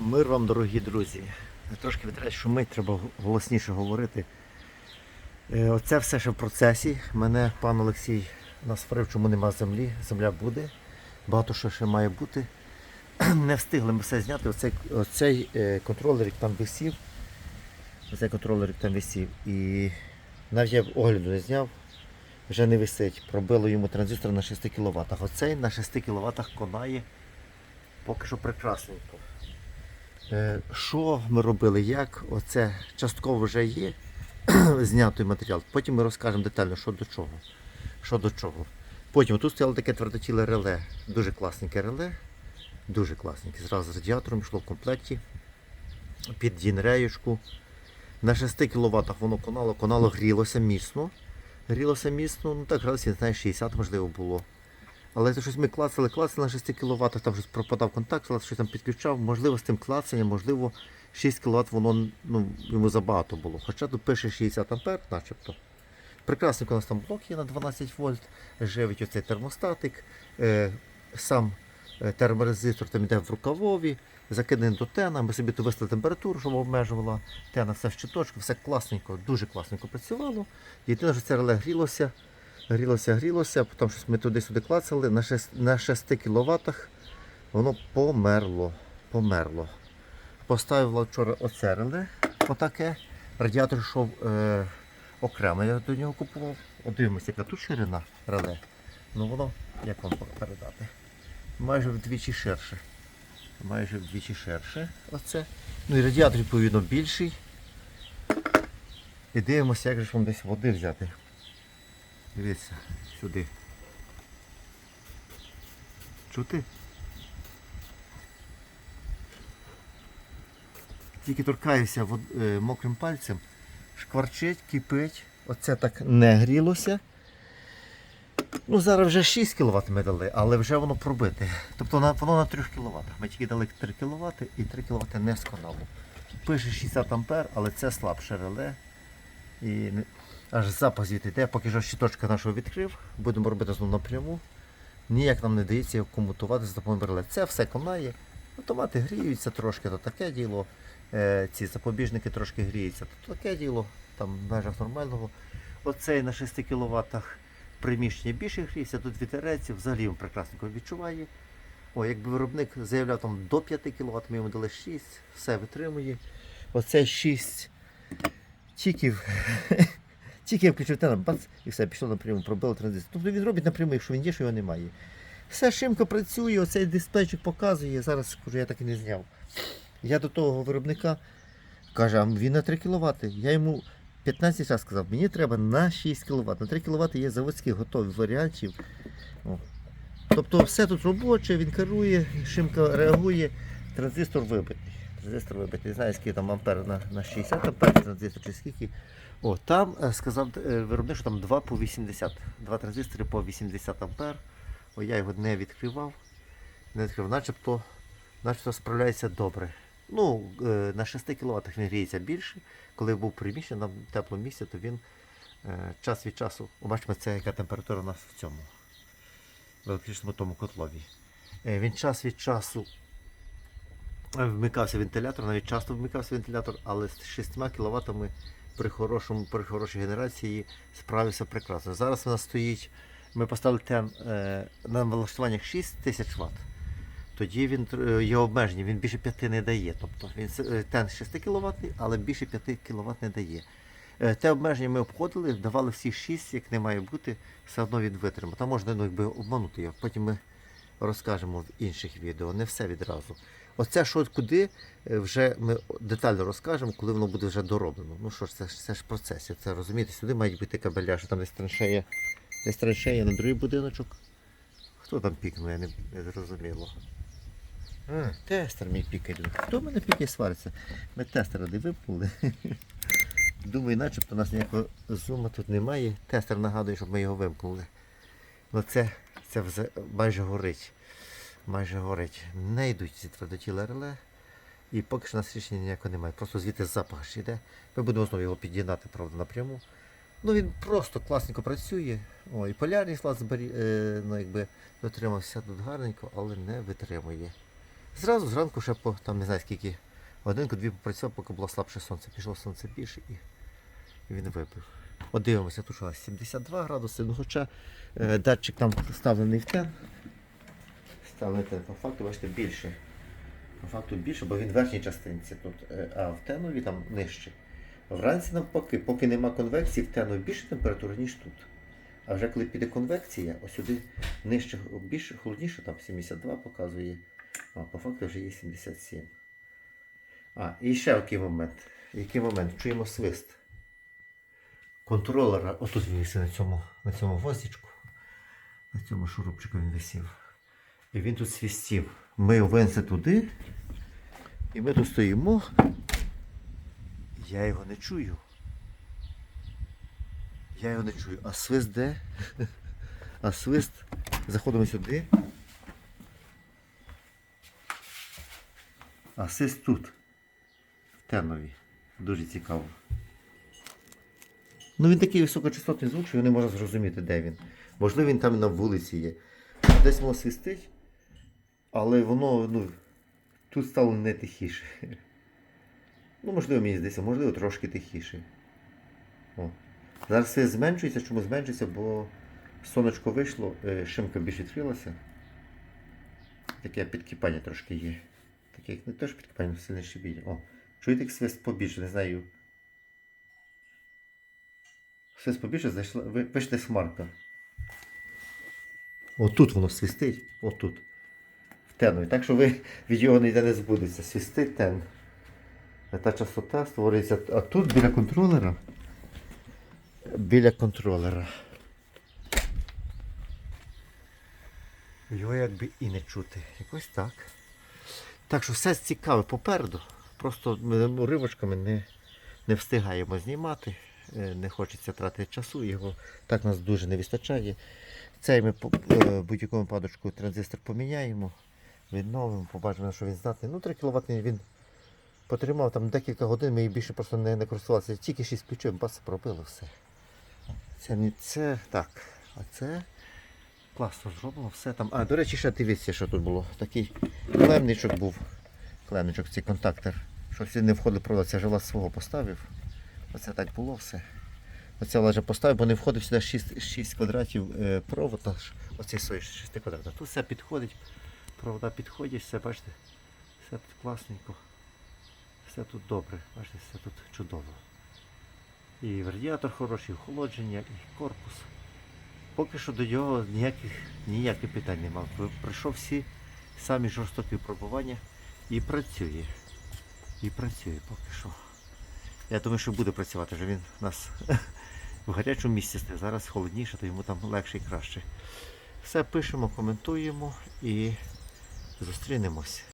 Мир вам, дорогі друзі. Трошки витрать шумить, треба голосніше говорити. Е, Оце все ще в процесі. Мене пан Олексій насварив, чому нема землі. Земля буде. Багато що ще має бути. Не встигли ми все зняти. Оцей, оцей контролерик там висів. Оцей контролерик там висів. І навіть я огляду не зняв. Вже не висить. Пробило йому транзистор на 6 кВт. Оцей на 6 кВт конає поки що прекрасненько. Е, Що ми робили, як? Оце частково вже є знятий матеріал. Потім ми розкажемо детально, що до чого. Що до чого. Потім тут стояло таке твердотіле реле. Дуже класненьке реле. Дуже класненьке. Зразу з радіатором йшло в комплекті. Під дінреєчку. На 6 кВт воно конало, конало грілося міцно. Грілося міцно, ну так градусів, не знаю, 60 можливо було. Але це щось ми клацали, клацали на 6 кВт, там щось пропадав контакт, щось там підключав. Можливо, з тим клацанням, можливо, 6 кВт воно ну, йому забагато було. Хоча тут пише 60 А, начебто. Прекрасний у нас там блок є на 12 вольт, живить оцей термостатик, е, сам е, терморезистор там йде в рукавові, закиданий до тена, ми собі тут виставили температуру, щоб обмежувала тена, все в щиточку, все класненько, дуже класненько працювало. Єдине, що це реле грілося, грілося, грілося, потім щось ми туди-сюди клацали, на 6, на 6 кВт воно померло. померло. Поставила вчора оце отаке. Радіатор йшов е, окремо, я до нього купував. Дивимося, яка тут ширина реле. Ну воно, як вам передати? Майже вдвічі ширше. Майже вдвічі ширше. Оце. Ну і радіатор, відповідно, більший. І дивимося, як же ж вам десь води взяти. Дивіться, сюди. Чути? Тільки торкаюся е, мокрим пальцем, шкварчить, кипить. Оце так не грілося. Ну, зараз вже 6 кВт ми дали, але вже воно пробите. Тобто воно на 3 кВт. Ми тільки дали 3 кВт і 3 кВт не сконало. Пише 60 А, але це слабше реле. І аж запах звідти йде, поки що щиточка нашого відкрив, будемо робити знову напряму. Ніяк нам не дається комутувати за допомогою реле. Це все конає. Автомати гріються трошки, то таке діло. Е, ці запобіжники трошки гріються, то таке діло, там в межах нормального. Оцей на 6 кВт приміщення більше гріється, тут вітерець, взагалі він прекрасно відчуває. О, якби виробник заявляв там до 5 кВт, ми йому дали 6, все витримує. Оце 6 тільки, тільки я включив тенор, бац, і все, пішло напряму, пробило транзистор. Тобто він робить напряму, якщо він є, що його немає. Все шимко працює, оцей дисплейчик показує, зараз скажу, я так і не зняв. Я до того виробника каже, а він на 3 кВт. Я йому 15 разів сказав, мені треба на 6 кВт. На 3 кВт є заводські готові варіантів. О. Тобто все тут робоче, він керує, шимка реагує, транзистор вибитий. Транзистор вибитий. Не знаю, скільки там ампер на, на 60 ампер транзистор чи скільки. О, там е, сказав е, виробник, що там 2 по 80. Два транзистори по 80 ампер. О, я його не відкривав. Не відкрив, начебто, начебто справляється добре. Ну, е, на 6 кВт він гріється більше. Коли був приміщений на теплому місці, то він час від часу. Бачимо, це яка температура у нас в цьому. В електричному тому котлові. Він час від часу вмикався вентилятор, навіть часто вмикався вентилятор, але з 6 кВт при, хорошому, при хорошій генерації справився прекрасно. Зараз нас стоїть, ми поставили тен е, на налаштуваннях 6000 Вт. Тоді він е, його обмеження, він більше 5 не дає. Тобто він е, тен 6 кВт, але більше 5 кВт не дає. Те обмеження ми обходили, давали всі 6, як не має бути, все одно він витримав. Там можна ну, якби, обманути його. Потім ми розкажемо в інших відео, не все відразу. Оце що куди, е, вже ми детально розкажемо, коли воно буде вже дороблено. Ну що ж, це, це ж процес, це розумієте, сюди мають бути кабеля, що там десь траншея, десь траншея на другий будиночок. Хто там пікнув, я не, не зрозуміло. А, тестер мій пікає. Хто мене пікає свариться? Ми тестера не випнули. Думаю, начебто у нас ніякого зума тут немає. Тестер нагадує, щоб ми його вимкнули. Ну це, це вже майже горить. Майже горить. Не йдуть ці твердотіле реле. І поки що нас рішення ніякого немає. Просто звідти запах ж йде. Ми будемо знову його під'єднати, правда, напряму. Ну він просто класненько працює. О, і полярність лад збері, е, ну, якби дотримався тут гарненько, але не витримує. Зразу зранку ще по там не знаю скільки. Годинку-дві попрацював, поки було слабше сонце. Пішло сонце більше і він вибив. От дивимося, тут що 72 градуси, ну хоча е, датчик там вставлений в тен. Вставлений тен, по факту, бачите, більше. По факту більше, бо він в верхній частинці тут, е, а в тенові там нижче. Вранці навпаки, поки нема конвекції, в тенові більше температура, ніж тут. А вже коли піде конвекція, ось сюди нижче, більше холодніше, там 72 показує, а по факту вже є 77. А, і ще який момент. Який момент? Чуємо свист. Контролера, отут він на цьому, на цьому гвоздичку, на цьому шурупчику він висів. І він тут свистів. Ми винесли туди, і ми тут стоїмо. Я його не чую. Я його не чую. А свист де? А свист. Заходимо сюди. А свист тут. В Тернові. Дуже цікаво. Ну він такий високочастотний звук, що його не можна зрозуміти, де він. Можливо, він там на вулиці є. Десь воно свистить, але воно ну, тут стало не тихіше. Ну, можливо, мені здається, можливо, трошки тихіше. О. Зараз все зменшується, чому зменшується, бо сонечко вийшло, е, шимка більш відкрилася. Таке підкипання трошки є. Таке, як не теж підкипання, сильне шибіння. О, чуєте, як свист побільше, не знаю. Свист побільше, зайшла. Ви пишете смарка. Отут воно свистить, отут. В тенові. Так що ви від його ніде не збудеться. Свистить тен. Та частота створюється. А тут біля контролера. Біля контролера. Його якби і не чути. Якось так. Так що все цікаве попереду. Просто ми уривочками не, не встигаємо знімати. Е, Не хочеться тратити часу, його так нас дуже не вистачає. Цей ми е, будь-якому випадку транзистор поміняємо, відновимо, побачимо, що він здатний. Ну, 3 кВт він потримав там декілька годин, ми і більше просто не, не користувалися. Тільки 6 включив, бас пробило все. Це не це так. А це класно зроблено, все там. А, до речі, ще дивіться, що тут було. Такий клемничок був. Клемничок, цей контактор. Що всі не входив провод, це ж влас свого поставив. Оце так було все. Оце вже поставив, бо не входив сюди 6, 6 квадратів е, провод, оцей свої 6 квадратів. Тут все підходить, провода підходять, все, бачите, все тут класненько. Все тут добре, бачите, все тут чудово. І радіатор хороший, охолодження, і корпус. Поки що до нього ніяких, ніяких питань немає. Пройшов всі самі жорстокі випробування і працює. І працює поки що. Я думаю, що буде працювати, що він у нас в гарячому місці стає. Зараз холодніше, то йому там легше і краще. Все пишемо, коментуємо і зустрінемось.